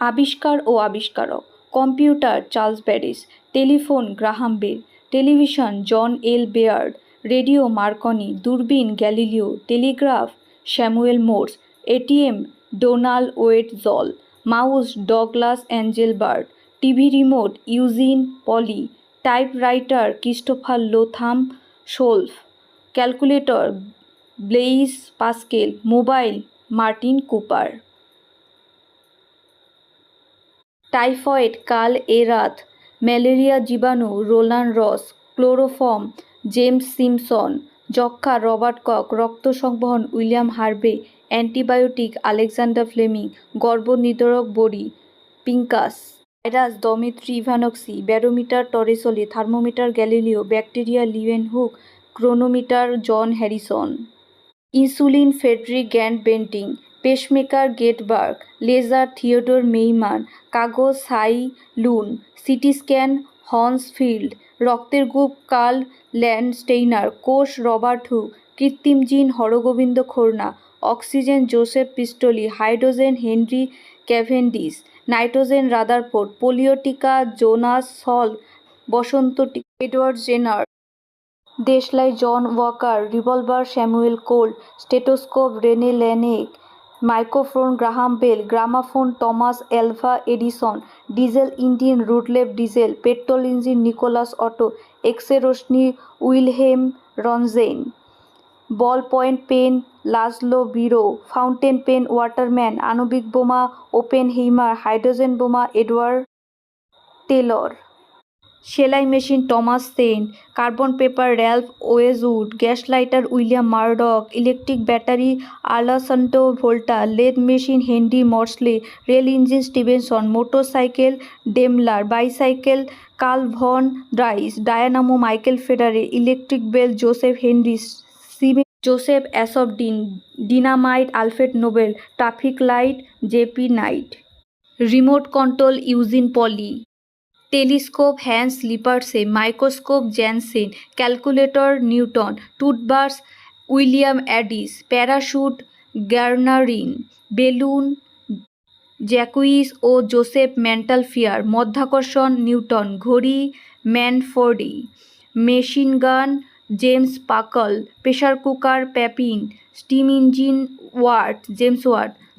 আবিষ্কার ও আবিষ্কারক। Computer Charles barriers telephone Graham Bell, television John L Baird, radio Marconi, দূরবীন Galileo, telegraph Samuel Morse, ATM Donald wait জল, mouse Douglas Engelbart TV remote Eugene Polley, typewriter Christopher Latham শোলফ calculator Blaise Pascal, mobile Martin Cooper. Typhoid, কাল এরাত malaria জীবাণু, রোলান Ross, chloroform, James Simpson, যক্ষ্মা, Robert Koch, রক্ত সংবহন, William Harvey, antibiotic, Alexander Fleming গর্ভনিরোধক বড়ি, Pincus, virus, Dmitri ইভানক্সি, barometer Torricelli, thermometer Galileo, bacteria Leeuwenhoek chronometer John Harrison. Insulin Frederick গ্যান্ড Banting pacemaker গেটবার্গ, laser Theodore Maiman কাগজ Cai Lun, CT scan Hounsfield রক্তের group Karl Landsteiner, কোষ Robert Hooke, কৃত্রিম gene Hargobind Khorana, oxygen Joseph Priestley, hydrogen Henry Cavendish, nitrogen Rutherford পোলিওটিকা Jonas Salk, বসন্ত Edward Jenner, দেশলাই John Walker, revolver Samuel Colt stethoscope Rene Laennec microphone, Graham Bell, gramophone, Thomas Alva Edison, diesel engine Rudolf Diesel, petrol engine, Nicholas Otto, X ray Roshni, Wilhelm Roentgen ball point pen, Laszlo Biro, fountain pen, Waterman, আণবিক বোমা Oppenheimer hydrogen বোমা, Edward Teller. সেলাই machine Thomas Saint carbon paper Ralph ওয়েজউড, gas lighter William Murdoch, electric battery আলাসন্টো Volta, lathe machine Henry Maudslay, rail engine Stephenson, motorcycle Daimler, bicycle Karl von Drais, dynamo Michael ফেডারে electric bell Joseph Henry সিমে Joseph Aspdin dynamite Alfred Nobel, traffic light J P Knight. Remote control Eugene Polley. Telescope Hans Lippershey microscope Janssen calculator, Newton, toothbrush, William Addis, parachute, Garnerin, balloon, Jacques ও Joseph Montgolfier, মধ্যাকর্ষণ, Newton, ঘড়ি, ম্যানফোর্ডি, machine gun, James Puckle, pressure cooker, Papin, steam engine, Watt, James Watt